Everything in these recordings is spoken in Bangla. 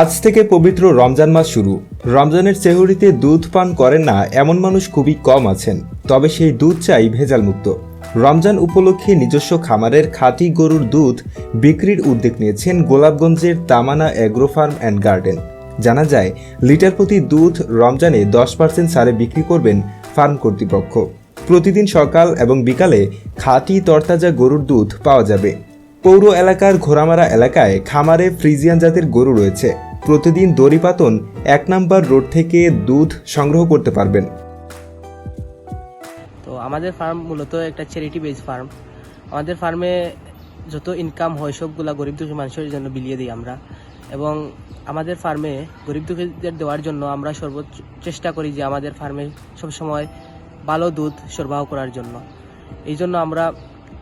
আজ থেকে পবিত্র রমজান মাস শুরু। রমজানের সেহরিতে দুধ পান করেন না এমন মানুষ খুবই কম আছেন, তবে সেই দুধ চাই ভেজালমুক্ত। রমজান উপলক্ষে নিজস্ব খামারের খাঁটি গরুর দুধ বিক্রির উদ্যোগ নিয়েছেন গোলাপগঞ্জের Tamana agro farm and garden. জানা যায়, লিটার প্রতি দুধ রমজানে দশ পার্সেন্ট সারে বিক্রি করবেন ফার্ম কর্তৃপক্ষ। প্রতিদিন সকাল এবং বিকালে খাঁটি তরতাজা গরুর দুধ পাওয়া যাবে। পৌর এলাকার ঘোরামারা এলাকায় খামারে ফ্রিজিয়ান জাতের গরু রয়েছে। প্রতিদিন দড়িপাতন এক নম্বর রোড থেকে দুধ সংগ্রহ করতে পারবেন। তো আমাদের ফার্ম মূলত একটা চ্যারিটি বেস ফার্ম আমাদের ফার্মে যত ইনকাম হয়, সবগুলা গরিব দুঃখী মানুষের জন্য বিলিয়ে দিই আমরা। এবং আমাদের ফার্মে গরিব দুঃখীদের দেওয়ার জন্য আমরা সর্বোচ্চ চেষ্টা করি যে আমাদের ফার্মে সবসময় ভালো দুধ সরবরাহ করার জন্য। এই জন্য আমরা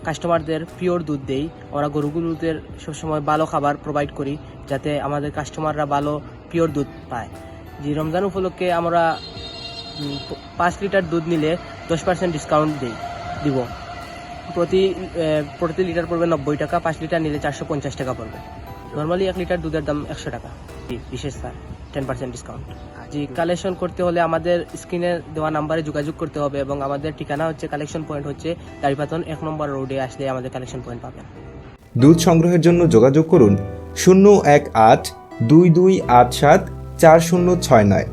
কাস্টমারদের পিওর দুধ দেই। আমরা গরুগুলোদের সবসময় ভালো খাবার প্রোভাইড করি, যাতে আমাদের কাস্টমাররা ভালো, পিওর দুধ পায়। যে রমজান উপলক্ষে আমরা পাঁচ লিটার দুধ নিলে দশ পার্সেন্ট ডিসকাউন্ট দিই, দিব। প্রতি প্রতি লিটার পড়বে নব্বই টাকা, পাঁচ লিটার নিলে চারশো পঞ্চাশ টাকা পড়বে। নর্মালি এক লিটার দুধের দাম একশো টাকা। বিশেষ স্যার টেন পার্সেন্ট ডিসকাউন্ট জি কালেকশন করতে হলে আমাদের স্ক্রিনে দেওয়া নাম্বারে যোগাযোগ করতে হবে এবং আমাদের ঠিকানা হচ্ছে কালেকশন পয়েন্ট হচ্ছে দাড়িপাতন এক নম্বর রোডে আসলে আমাদের কালেকশন পয়েন্ট পাবেন। দুধ সংগ্রহের জন্য যোগাযোগ করুন শূন্য এক আট দুই দুই আট সাত চার শূন্য ছয় নয়।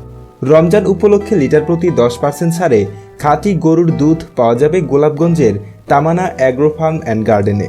রমজান উপলক্ষে লিটার প্রতি দশ পার্সেন্ট ছাড়ে খাঁটি গরুর দুধ পাওয়া যাবে গোলাপগঞ্জের তামানা অ্যাগ্রো ফার্ম অ্যান্ড গার্ডেনে